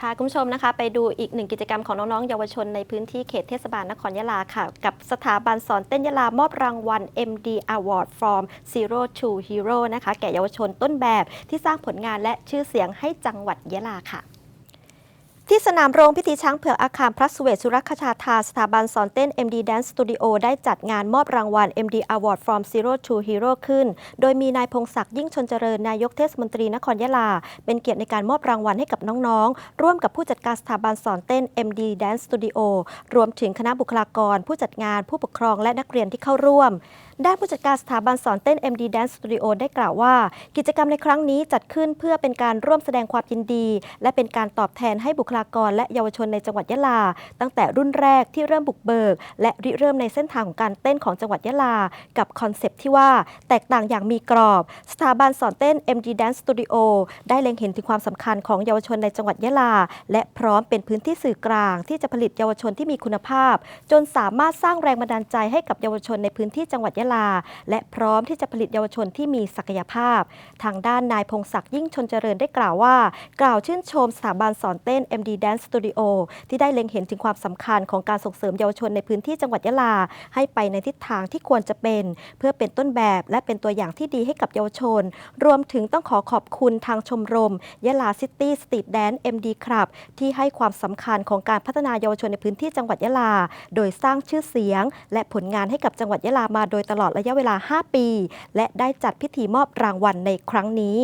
พาคุณผู้ชมนะคะไปดูอีกหนึ่งกิจกรรมของน้องๆ เยาวชนในพื้นที่เขตเทศบาลนครยะลาค่ะ กับสถาบันสอนเต้นยะลามอบรางวัล MD Award from Zero to Hero นะคะ แก่เยาวชนต้นแบบที่สร้างผลงานและชื่อเสียงให้จังหวัดยะลาค่ะ ที่สนามโรงพิธีช้างเผือกอาคารพระสุเวศสุรคชาธาสถาบันสอนเต้น MD Dance Studio ได้จัดงานมอบรางวัล MD Award from Zero to Hero ขึ้น โดยมีนายพงศักดิ์ยิ่งชนเจริญนายกเทศมนตรีนครยะลา เป็นเกียรติในการมอบรางวัลให้กับน้องๆ ร่วมกับผู้จัดการสถาบันสอนเต้น MD Dance Studio รวมถึงคณะบุคลากร ผู้จัดงานผู้ปกครองและนักเรียนที่เข้าร่วม ด้านผู้จัดการสถาบันสอนเต้น MD Dance Studio ได้กล่าวว่า กิจกรรมในครั้งนี้จัดขึ้นเพื่อเป็นการร่วมแสดงความยินดี และเป็นการตอบแทนให้บุคลากรและเยาวชนในจังหวัดยะลา ตั้งแต่รุ่นแรกที่เริ่มบุกเบิก และริเริ่มในเส้นทางของการเต้นของจังหวัดยะลา กับคอนเซปต์ที่ว่า แตกต่างอย่างมีกรอบ สถาบันสอนเต้น MD Dance Studio ได้เล็งเห็นถึงความสำคัญของเยาวชนในจังหวัดยะลา และพร้อมเป็นพื้นที่สื่อกลาง ที่จะผลิตเยาวชนที่มีคุณภาพ จนสามารถสร้างแรงบันดาลใจให้กับเยาวชนในพื้นที่จังหวัดยะลาและพร้อมที่จะผลิตเยาวชนที่มีศักยภาพ ทางด้านนายพงศักดิ์ยิ่งชนเจริญได้กล่าวว่า กล่าวชื่นชมสถาบันสอนเต้น MD Dance Studio ที่ได้เล็งเห็นถึงความสำคัญของการส่งเสริมเยาวชนในพื้นที่จังหวัดยะลา ให้ไปในทิศทางที่ควรจะเป็น เพื่อเป็นต้นแบบและเป็นตัวอย่างที่ดีให้กับเยาวชน รวมถึงต้องขอขอบคุณทางชมรมยะลาซิตี้สตรีทแดน MD ครับที่ให้ความสำคัญของการพัฒนาเยาวชนในพื้นที่จังหวัดยะลา โดยสร้างชื่อเสียง และผลงานให้กับจังหวัดยะลามาโดยตลอดลอดระยะเวลา 5 ปี และได้จัดพิธีมอบรางวัลในครั้งนี้